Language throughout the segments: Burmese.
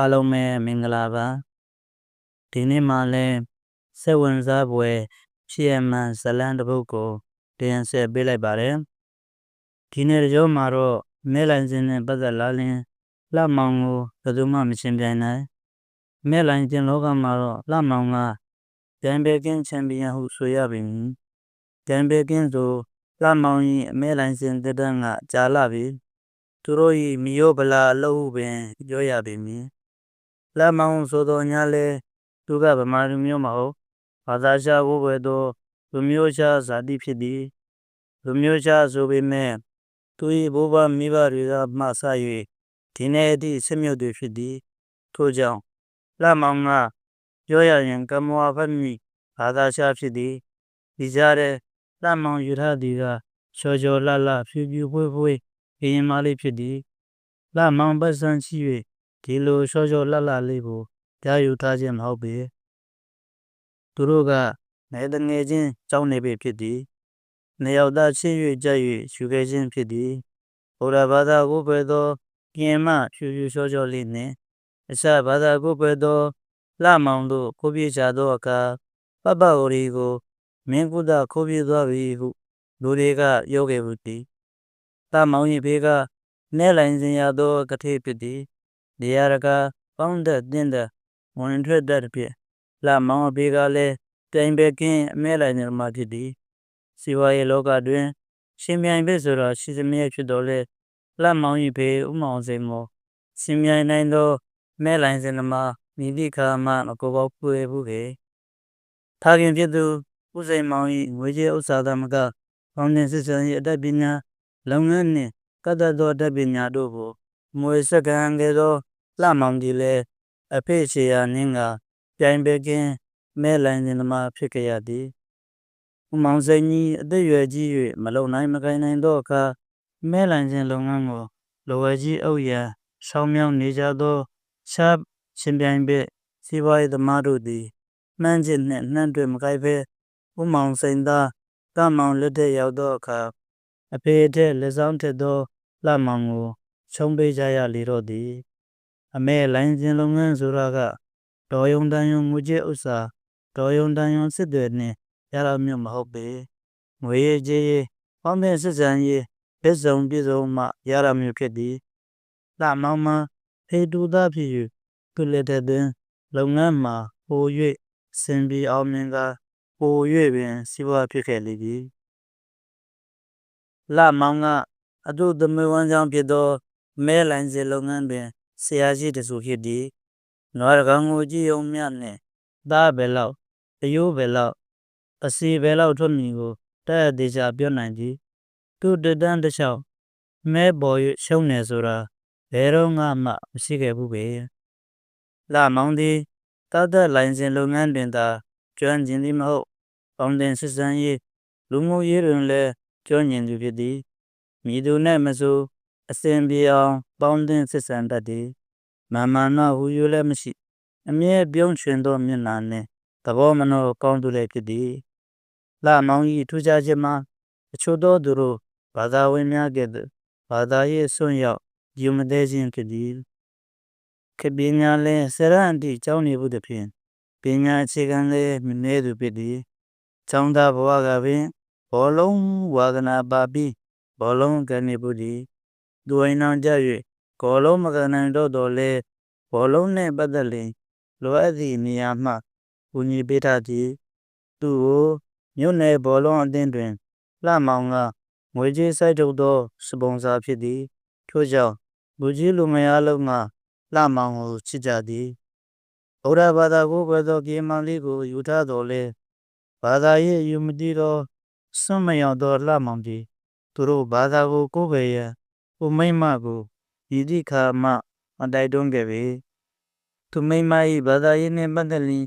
အားလုံးပဲမင်္ဂလာပါဒီနေ့မှလည်းစိတ်ဝင်စားဖွယ်ဖြစ်ရမှန်ဇလန်းတစ်ပုဒ်ကိုတင်ဆက်ပေးလိုက်ပါတယ်ဒီနေ့ကြောမှာတော့မဲလိုင်းစင်းနဲ့ပတ်သက်လာရင်လှမောင်ကိုဘယ်သူမှမရှင်ပြိုင်နိုင်မဲလိုင်းစင်းလောကမှာတော့လှမောင်ကဂျန်ဘေကင်းချန်ပီယံဟုဆိုရပြီဂျန်ဘေကင်းဆိုလှမောင်၏အမဲလိုင်းစင်းတက်တန်းကကြာလာပြီသူတို့၏မီယိုဗလာအလုပ်ဟုပင်ပြောရပေမည် လက်မောင်ဆိုတော်ညာလဲသူကဗမာလူမျိုးမဟုတ်ဘာသာရှားဘိုးဘွယ်သောလူမျိုးရှားဇာတိဖြစ်သည်လူမျိုးရှားဆိုပေမဲ့သူ၏ဘိုးဘမိဘတွေကမှဆ၍ဒီနေ့အထိဆက်မြုပ်တွေဖြစ်သည်ထို့ကြောင့်လက်မောင်ကပြောရရင်ကမောဖတ်မိဘာသာရှားဖြစ်သည်ဒီကြားတဲ့လက်မောင်ယူထားသည်ကချော်ချော်လှလှဖြူဖြူဖွေးဖွေးရင်မလေးဖြစ်သည်လက်မောင်ပတ်စံရှိ၍ ဒီလိုရှော့ရှော့လှလှလေးကိုကြားယူထားခြင်းမဟုတ်ပေသူတို့ကမဲတငယ်ချင်းကြောင်းနေပြီဖြစ်သည်နေရောက်သားချင်း၍ကြက်၍ယူခဲ့ခြင်းဖြစ်သည်ဘုရားဘာသာကိုပဲသောကင်မဖြူဖြူရှော့ရှော့လေးနှင့်အစဘာသာကိုပဲသောလှမောင်တို့ကိုပြေချသောအခါပပဝရီကိုမင်းကုသခိုးပြေသွားပြီဟုလူတွေကပြောခဲ့ဘူးသည်လှမောင်၏ဘေးကနဲလိုင်းစင်ရသောကတိဖြစ်သည် နေရာကပေါင်းသက်တင်းသက်ဝင်ထွက်တတ်ဖြင့်လာမောင်အပေကလည်းပြိုင်ပဲကင်းအမဲလိုက်နေမှာဖြစ်သည်စီဝါရေးလောကတွင် ရှင်မြိုင်ပဲဆိုတော့ရှိစမြဲဖြစ်တော်လဲလက်မောင်ဤဖေဥမောင်စိန်မောရှင်မြိုင်နိုင်သောမဲလိုင်းစင်နမမိတိခါမှအကောပေါပွေဘူးကေထာခင်ဖြစ်သူဥစိန်မောင်ဤငွေကြေးဥစ္စာသမကပေါင်းတင်စစ်စံ၏အတတ်ပညာလုပ်ငန်းနှင့်ကတ္တသောအတတ်ပညာတို့ကိုမွေစက္ကံကဲ့သော လှမောင်ကြီးလည်းအဖေချေရနင်းကပြိုင်ပဲကင်းမဲလိုင်းစင်သမားဖြစ်ခဲ့ရသည်ဥမောင်စိန်ကြီးအသက်ရွယ်ကြီး၍မလုံနိုင်မကိုင်နိုင်သောအခါမဲလိုင်းစင်လုပ်ငန်းကိုလိုဝဲကြီးအုပ်ရန်ဆောင်းမြောင်းနေကြသောရှားရှင်ပြိုင်ပဲစီးပွားရေးသမားတို့သည်မှန်းချက်နှင့်နှံ့တွဲမကိုက်ဘဲဥမောင်စိန်သားတမောင်လက်ထက်ရောက်သောအခါအဖေထက်လက်ဆောင်ထက်သောလှမောင်ကိုချုံပေးကြရလေတော့သည် အမဲလိုင်းစင်လုပ်ငန်းဆိုတာကတော်ယုံတန်ယုံငွေကြေးဥစ္စာတော်ယုံတန်ယုံစစ်တွေနဲ့ရတာမျိုးမဟုတ်ပေငွေရေးကြေးရေးပေါင်းတဲ့စစ်စံရေးပစ္စုံပြည့်စုံမှရတာမျိုးဖြစ်သည်လှမောင်းမှဖေတူသားဖြစ်၍သူလက်ထက်တွင်လုပ်ငန်းမှာပို၍စင်ပြီးအောင်မြင်ကပို၍ပင်စီးပွားဖြစ်ခဲ့လေသည်လှမောင်းကအတုသမီးဝမ်းကြောင်းဖြစ်သောမဲလိုင်းစင်လုပ်ငန်းတွင် ဆရာရှိတစုဖြစ်သည်နွားကောင်ကိုကြည့်ုံမြနဲ့သားပဲလောက်အယိုးပဲလောက်အစီပဲလောက်ထွက်မြည်ကိုတဲ့အသေးချာပြောနိုင်သည်သူတတန်းတစ်လျှောက်မဲပေါ်၍ရှုံးနေဆိုတာဘယ်တော့မှမရှိခဲ့ဘူးပဲလာမောင်းသည်တတ်တဲ့လိုင်းစင်လုပ်ငန်းတွင်သာကျွမ်းကျင်သည်မဟုတ်ပေါင်းတင်စစ်စံရေးလူမှုရေးတွင်လည်းကျွမ်းကျင်သူဖြစ်သည်မိသူနဲ့မဆို အစဉ်ပြေအောင်ပေါင်းတင်စစ်စံတတ်သည်မာမာနဟူယူလည်းမရှိအမြဲပြုံးချွင်သောမျက်နှာနှင့်သဘောမနှောကောင်းသူလည်းဖြစ်သည်လာမောင်ကြီးထူးခြားခြင်းမှာအချို့သောသူတို့ဘာသာဝင်များကဲ့သို့ဘာသာရေးဆွန့်ရောက်ယူမသေးခြင်းဖြစ်သည်ခေပညာလည်းဆရန်တိကျောင်းနေဘူးသဖြင့်ပညာအခြေခံလည်းမနည်းသူဖြစ်သည်ကျောင်းသားဘဝကပင်ဘောလုံးဝါဒနာပါပြီးဘောလုံးကနေဘူးသည် သူအိမ်အောင်ကြ၍ဘောလုံးမကန်နိုင်တော့တော်လဲဘောလုံးနှင့်ပတ်သက်လျင်လိုအပ်သည့်နေရာမှကူညီပေးထားသည်သူကိုမြို့နယ်ဘောလုံးအသင်းတွင်လှမောင်ကငွေကြေးစိုက်ထုတ်သောစပွန်ဆာဖြစ်သည်ထို့ကြောင့်လူကြီးလူမယားလုံးကလှမောင်ကိုချစ်ကြသည်ဗုဒ္ဓဘာသာကိုပဲသောပြေမန်လေးကိုယူထားတော်လဲဘာသာရေးယူမတည်သောစွန့်မရောက်သောလှမောင်သည်သူတို့ဘာသာကိုကိုးပယ်ရန် ဥမိမ့်မကိုဤသည့်ခါမှမတိုက်တွန်းခဲ့ပေသူမိမ၏ဘာသာရေးနှင့်ပတ်သက်လျင်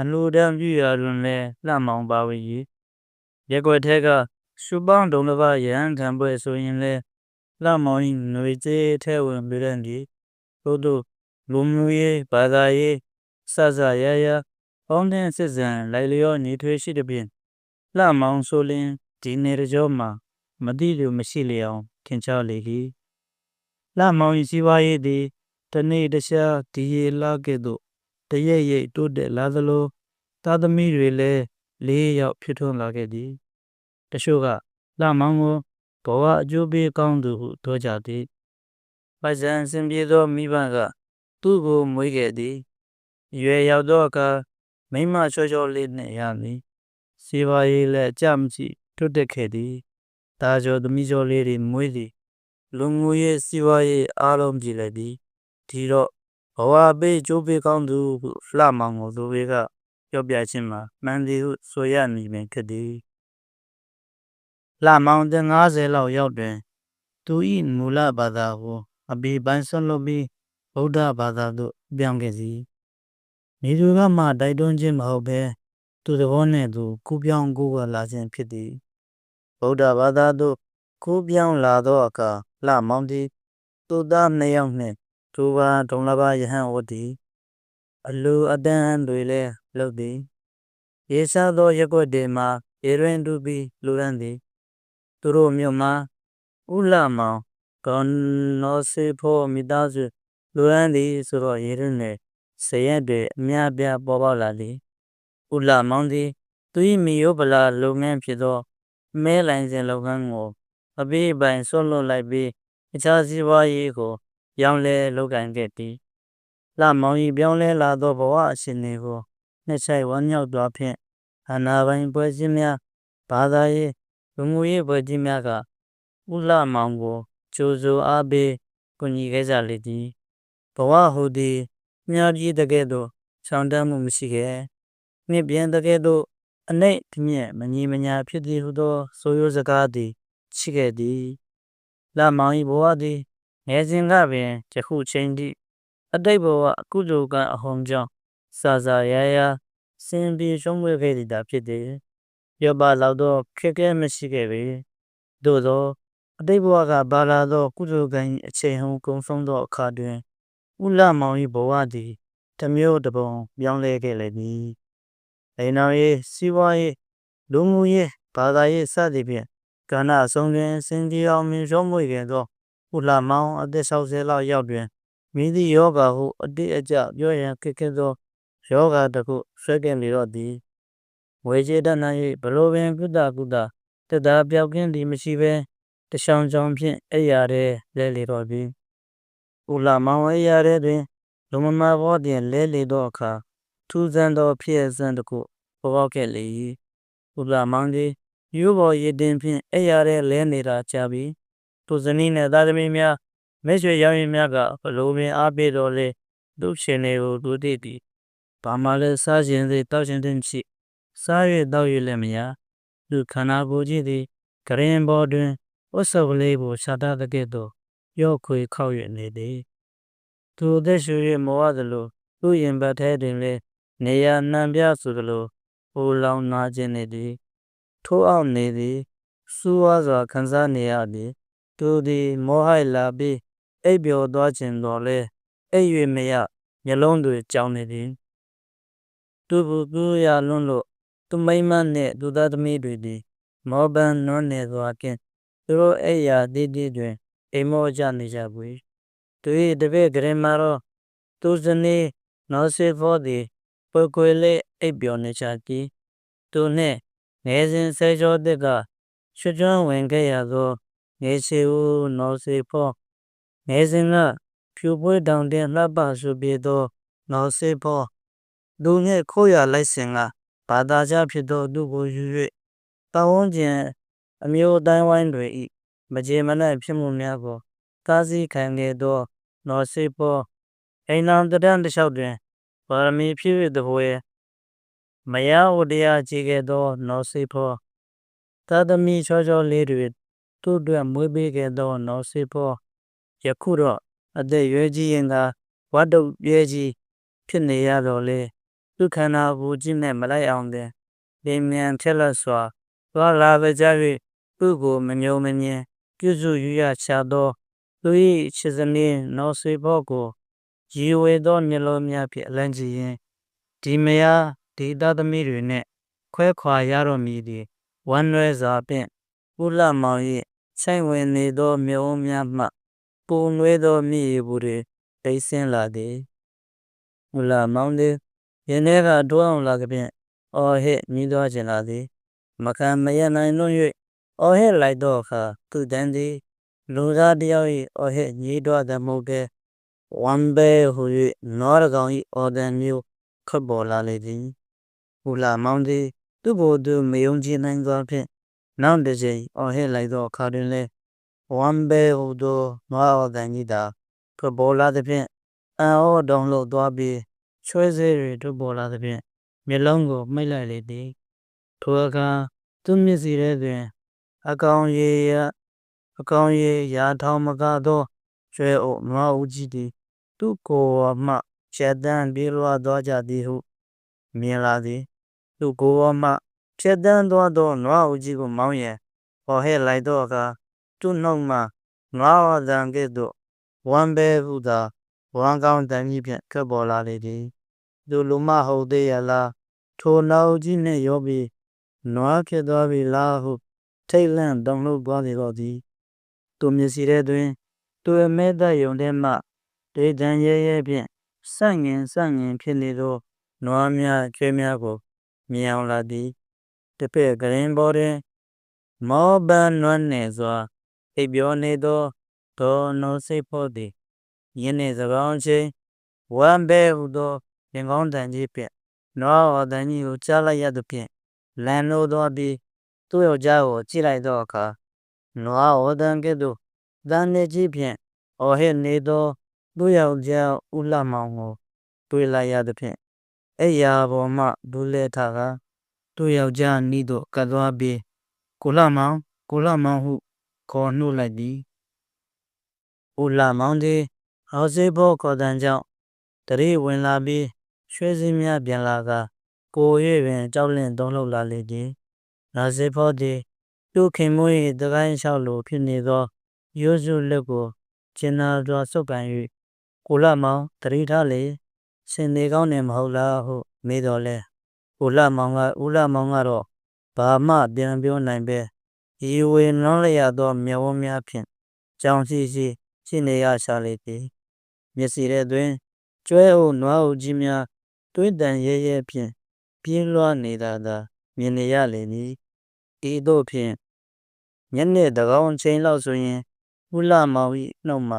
အလိုတမ်းပြုရာတွင်လည်းလှမောင်ပါဝင်၏ရက်ွက်ထဲကရှုပေါင်းတုံတစ်ပါးရဟန်းခံပွဲဆိုရင်လည်းလှမောင်၏ຫນွေကျေးထဲဝင်ပြတဲ့ဒီသို့သောလူမျိုးရေးဘာသာရေးစစရရပေါင်းတဲ့စစ်စံလိုက်လျောနေထွေးရှိတဲ့ဖြင့်လှမောင်ဆိုလင်ဒီနေရကြောမှာမတိလူမရှိလျောင် ထင်ရှားလေ၏လှမောင်၏စီးပွားရေးသည်တနေ့တခြားဒီရေလာကဲ့သို့တရိပ်ရိပ်တိုးတက်လာသလိုသားသမီးတွေလည်းလေးယောက်ဖြစ်ထွန်းလာခဲ့သည်တချို့ကလာမောင်ကိုဘဝအကျိုးပေးကောင်းသူဟုပြောကြသည်ပိုက်ဆံစင်ပြေသောမိဘကသူ့ကိုမွေးခဲ့သည်ရွယ်ရောက်သောအခါမိမချောချောလေးနှင့်ရသည်စီပါရေးလည်းအကြမရှိတွတ်တက်ခဲ့သည် တာကျော်သမီးကျော်လေးတွေမွေးသည်လူငွေရေးစီဝါရေးအားလုံးပြည်လိုက်သည်ဒီတော့ဘဝပေးကျိုးပေးကောင်းသူဟုလှမောင်ကိုသူတွေကပြောပြခြင်းမှာမှန်သည်ဟုဆိုရမည်ပင်ဖြစ်သည်လှမောင်တဲ့90လောက်ရောက်တွင် သူ၏မူလဘာသာကိုအဘိပိုင်းဆွလွတ်ပြီးဗုဒ္ဓဘာသာသို့ပြောင်းခဲ့သည်မိသူကမှတိုက်တွန်းခြင်းမဟုတ်ဘဲသူသဘောနှင့်သူကူးပြောင်းကိုယ်ကလာခြင်းဖြစ်သည် ဗုဒ္ဓဘာသာသို့ကူးပြောင်းလာသောအခါလှမောင်သည်သူသားနှစ်ယောက်နှင့်သူပါဒုံလဘယဟန်ဝတ်သည်အလူအတန်းတွေလည်းလုပ်သည်ရေစားသောရက်ွက်တွေမှာရေရင်းတူပြီးလူရန်သည်သူတို့မြို့မှာဥလမောင်ကောနောစေဖို့မိသားစုလူရန်သည်ဆိုတော့ရေရင်းနဲ့ဆရက်တွေအများပြားပေါ်ပေါက်လာသည်ဥလမောင်သည်သူ၏မိယိုပလာလုပ်ငန်းဖြစ်သော မဲလိုင်စင်လုပ်ငန်းကိုအပိပိုင်ဆွလွတ်လိုက်ပြီးအခြားစီးပွားရေးကိုပြောင်းလဲလုပ်ကိုင်ခဲ့သည်လမောင်၏ပြောင်းလဲလာသောဘဝအရှင်တွေကိုနှစ်ဆိုင်ဝမ်းမြောက်သောဖြင့်အနာပိုင်ပွဲစည်းများဘာသာရေးလူမှုရေးပွဲစည်းများကဥလမောင်ကိုကြိုးစိုးအားပေးကူညီခဲ့ကြလေသည်ဘဝဟုသည်မြားကြီးတကဲ့သို့ဆောင်တမ်းမှုမရှိခဲ့နှစ်ပြန်တကဲ့သို့ အနှိတ်မြင့်မညီမညာဖြစ်သည်ဟုသောဆိုရိုးစကားသည်ရှိခဲ့သည်လမောင်၏ဘဝသည်ငယ်စဉ်ကပင်ယခုချိန်ထိအတိတ်ဘဝအကုသိုလ်ကအဟုန်ကြောင့်စာစာရာရာစင်ပြေရှုံးဝဲခဲ့သည်တာဖြစ်သည်ပြောပါလောက်သောခက်ခဲမရှိခဲ့ပေသို့သောအတိတ်ဘဝကဘာလာသော ကုသိုလ်ကံအချိန်ဟုန်ကုံဆုံးသောအခါတွင်ဥလမောင်၏ဘဝသည်တမျိုးတပုံပြောင်းလဲခဲ့လေသည် အိမ်တော်ရေးစီးပွားရေးလူမှုရေးဘာသာရေးစသည်ဖြင့်ကဏ္ဍအဆုံးတွင်စင်ကြီးအောင်မြင်ရှုံးမွေခဲ့သောဥလမောင်အသက်60လောက်ရောက်တွင်မိသည့်ယောဂဟုအတိအကျပြောရန်ခက်ခဲသောယောဂတစ်ခုဆွဲကင်နေတော့သည်ဝေကျေတနာ၍ဘလိုပင်ကုသကုသတက်တာပြောက်ကင်းသည်မရှိဘဲတရှောင်ချောင်ဖြင့်အဲ့ရတဲ့လဲလေတော့ပြီဥလာမောင်အဲ့ရတဲ့တွင်လူမမာဘောတင်လဲလေသောအခါ ထူးဆန်းသောဖြစ်အစံတစ်ခုပေါ်ပေါက်ခဲ့လေ၏ဥလာမောင်သည်ရိုးပေါ်ရည်တင်ဖြင့်အဲ့ရတဲ့လဲနေတာကြပြီသူဇနီးနှင့်သားသမီးများမဲရွှေရောင်းရင်များကဘလိုပင်အားပေးတော်လေသူ့ရှင်တွေကိုသူသိသည်ဘာမှလည်းစားခြင်းသည်တောက်ခြင်းသည်ရှိစား၍တောက်၍လည်းမရသူခန္ဓာကိုယ်ကြီးသည်ကရင်ပေါ်တွင်ဝတ်စုပ်လေးကိုရှာတတဲ့ကဲ့သို့ရော့ခွေခောက်၍နေသည်သူအသက်ရှူ၍မောရသလိုသူ့ရင်ဘတ်ထဲတွင်လည်း နေရနှံပြဆိုသလိုဟိုလောင်နာခြင်းနေသည် ထိုးအောင်နေသည်စူးဝါစွာခံစားနေရသည်သူသည်မောဟိုက်လာပြီးအိပ်ပျော်သွားခြင်းတော်လဲအိပ်၍မရမျက်လုံးတွေကြောင်နေသည်သူဘူးသူရလွန်းလို့သူမိမနှင့်သူသားသမီးတွေသည်မောပန်းနွမ်းနေစွာကင်းသူတို့အိပ်ရာတည်တည်တွင်အိမ်မောကြနေကြပြီသူ၏တပည့်ဂရင်မာတော့သူစနေနော်စေဖောသည် ပွေကွေလေးအိပ်ပျော်နေကြသည်သူနှင့်ငယ်စဉ်ဆဲကျော်တဲ့ကရွှွကျွမ်းဝင်ခဲ့ရသောငယ်စီဦးနော်စေဖောငယ်စဉ်ကဖြူပွေးတောင်တင်လှပဆူပြေသောနော်စေဖောလူငယ်ခိုးရလိုက်စဉ်ကဘာသာကြဖြစ်သောသူကိုယူ၍တာဝန်းကျင်အမျိုးတိုင်းဝိုင်းတွေ၏မကြေမနက်ဖြစ်မှုများကိုကားစည်းခံခဲ့သောနော်စေဖောအိမ်တော်တရန်တစ်လျှောက်တွင် ပါရမီဖြစ်၍တပွဲမယားဝတရားကြည်ခဲ့သောနော်စေဖောသာသမီချောချောလေးတွေသူ့အတွက်မွေးပေးခဲ့သောနော်စေဖောယခုတော့အသက်ရွယ်ကြီးရင်သာဝတ်တုပ်ပြဲကြီးဖြစ်နေရတော့လေသူခန္ဓာကိုယ်ကြီးနဲ့မလိုက်အောင်တဲ့လင်းမြန်ဖြက်လက်စွာသွားလာပဲကြ၍သူ့ကိုမညုံမမြင်ပြုစုယူရချသောသူ၏ချစ်စနည်းနော်စေဖို့ကို ရည်ဝဲသောမျက်လုံးများဖြင့်အလန့်ကြည့်ရင်ဒီမယားဒီသားသမီးတွေနဲ့ခွဲခွာရတော့မည်ဒီဝမ်းနွဲစွာဖြင့်ကုလမောင်၏ဆိုင်ဝင်နေသောမျက်ဝန်းများမှပုံနွဲသောမြည်ရည်ဘူးတွေတိတ်ဆင်းလာသည်မူလာမောင်းသည်ယင်းထဲကတွန်းအောင်လာကဖြင့်အော်ဟစ်မြည်သွားခြင်းလာသည်မခံမရနိုင်လွန်း၍အော်ဟစ်လိုက်သောအခါသူတန်းသည်လူသားတယောက်၏အော်ဟစ်ညည်းတွားသည်မဟုတ်ဘဲ ဝမ်ဘဲဟူ၍နွားတကောင်၏အော်တန်မျိုးထွက်ပေါ်လာလေသည်မူလာမောင်းသည်သူ့ဘို့သူမယုံကြည်နိုင်သောဖြင့်နောက်တစ်ချိန်အော်ဟစ်လိုက်သောအခါတွင်လည်းဝမ်ဘဲဟူသောနွားအော်တန်ကြီးသာထွက်ပေါ်လာသည်ဖြင့်အံ့ဩတုန်လှုပ်သွားပြီးချွဲစေးတွေထွက်ပေါ်လာသည်ဖြင့်မျက်လုံးကိုမှိတ်လိုက်လေသည်ထိုအခါသူမျက်စီထဲတွင် အကောင်ရေရအကောင်ရေရာထောင်မကသောကျွဲအိုနွားဦးကြီးသည် သူ့ကိုယ်မှကျက်တန်းပြေးလွှားသွားကြသည်ဟု မြင်လာသည် သူ့ကိုယ်မှကျက်တန်းသွားသောနွားဦးကြီးကိုမောင်းရန်ဟော်ဟဲ့လိုက်သောအခါသူ့နှုတ်မှနွားဝဒံကဲ့သို့ဝမ်းပဲဟုသာဝမ်းကောင်းတန်ကြီးဖြင့်ခက်ပေါ်လာလေသည်သူလူမဟုတ်သေးရလားထိုနောက်ကြီးနှင့်ရောပြီးနွားဖြစ်သွားပြီလားဟုထိတ်လန့်တောင်းလို့သွားလေတော့သည်သူမျက်စီထဲတွင်သူအမဲသက်ယုံထဲမှ ဒေတန်ရဲရဲဖြင့်ဆန့်ငင်ဆန့်ငင်ဖြစ်နေသောနွားများကျွဲများကိုမြင်အောင်လာသည်တစ်ဖက်ကရင်ပေါ်တွင် မောဘန်နွမ်းနေစွာအိပ်ပြောနေသောဒေါ်နိုစိတ်ဖို့သည်ယင်းနေစကောင်းချင်းဝမ်ဘဲဟုသောရင်ကောင်းတန်ကြီးဖြင့်နွားော်တန်ကြီးကိုကြားလိုက်ရသဖြင့်လန်လို့သွားပြီးသူ့ယောက်ျားကိုကြည့်လိုက်သောအခါနွားော်တန်ကဲ့သို့တန်နေကြီးဖြင့်အော်ဟစ်နေသော သူ့ယောက်ျားဦးလှမောင်ကိုတွေ့လိုက်ရသဖြင့်အဲ့ရာပေါ်မှဒူးလဲထားကသူ့ယောက်ျားနီးသို့ကပ်သွားပြီးကိုလှမောင်ကိုလှမောင်ဟုခေါ်နှုတ်လိုက်သည်ဦးလှမောင်သည်အော်စေဘောခေါ်တန်ကြောင့်တရေဝင်လာပြီးရွှဲစည်းများပြန်လာကကို၍ပင်ကြောက်လန့်တုံးလှုပ်လာလေသည်ရာဇေဖို့သည်သူခင်မွေးတကိုင်းလျှောက်လိုဖြစ်နေသောရိုးစုလက်ကိုကျင်နာစွာဆုပ်ကန်၍ ကိုလမောင်တတိထားလေစင်နေကောင်းနေမဟုတ်လားဟုမေးတော်လဲကိုလမောင်ကဦးလမောင်ကတော့ဘာမှပြန်ပြောနိုင်ပဲရီဝေနှောင်းလျက်သောမျက်ဝန်းများဖြင့်ကြောင်စီစီရှိနေရရှာလေသည်မျက်စီထဲတွင်ကျွဲအိုနွားအိုကြီးများတွင်းတန်ရဲရဲဖြင့်ပြင်းလွှားနေတာသာမြင်နေရလေသည်ဤသို့ဖြင့်ညနေတကောင်ချိန်လောက်ဆိုရင်ဦးလမောင်၏နှုတ်မှ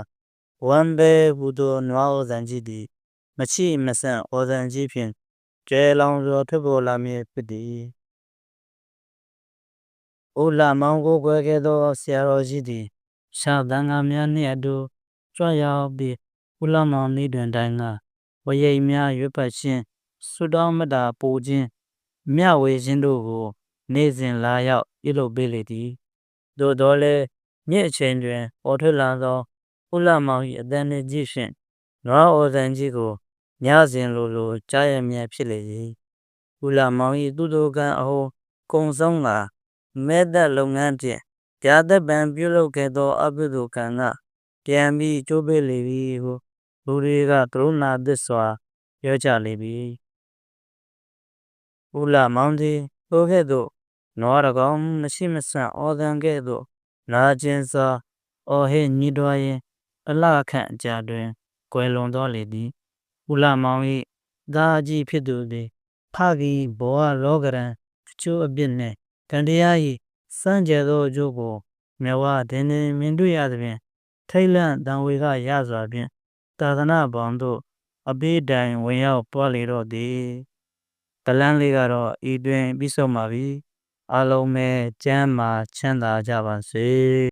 ဝမ်ဘဲဟူသောနွားဩဇန်ကြီးသည်မချိမဆန့်ဩဇန်ကြီးဖြင့်ကျဲလောင်စွာထွက်ပေါ်လာမည်ဖြစ်သည်ဦးလမောင်ကိုကွယ်ခဲ့သောဆရာတော်ကြီးသည်ရှာတန်ဃာများနှင့်အတူကြွရောက်ပြီးဦးလမောင်နေတွင်တိုင်းကဝရိတ်များရွတ်ပတ်ခြင်းဆုတောင်းမတာပို့ခြင်းမျှဝေခြင်းတို့ကို နေ့စဉ်လာရောက်ပြုလုပ်ပေးလေသည်သို့တော်လည်းမြင့်အချိန်တွင်ပေါ်ထွက်လာသော ဦးလမောင်၏အတန်နှင့်ကြည့်ဖြင့်နွားဩဇန်ကြီးကိုညစဉ်လိုလိုကြားရမြဖြစ်လေသည်ဦးလမောင်၏သူတို့ကံအဟောကုံဆုံးလာမဲသက်လုပ်ငန်းဖြင့်ကြာသက်ပံပြုလုပ်ခဲ့သောအဘိဓုကံကပြန်ပြီးကျိုးပေးလေပြီဟုလူတွေကကရုဏာသစ္စာပြောကြလေပြီဦးလမောင်သည်ထိုကဲ့သို့နွားတကောင်မရှိမဆန့်ဩဇန်ကဲ့သို့နာကျင်စွာအော်ဟစ်ညှိတွားရင် အလခန့်အကြာတွင်ကွယ်လွန်တော်လေသည်ဦးလမောင်၏သားကြီးဖြစ်သူသည်ဖကီဘောလောကရန်အကျိုးအပြစ်နှင့်ကံတရား၏စံကြဲသောအကျိုးကိုမြဝဒင်းနေမြင်တွေ့ရသည်ဖြင့်ထိတ်လန့်တံဝေကရစွာဖြင့်သာသနာပေါင်းသို့အပိတိုင်ဝင်ရောက်ပွားလေတော့သည်ကလန်းလေးကတော့ဤတွင်ပြီးဆုံးပါပြီအလုံးမဲ့ကျမ်းမာချမ်းသာကြပါစေ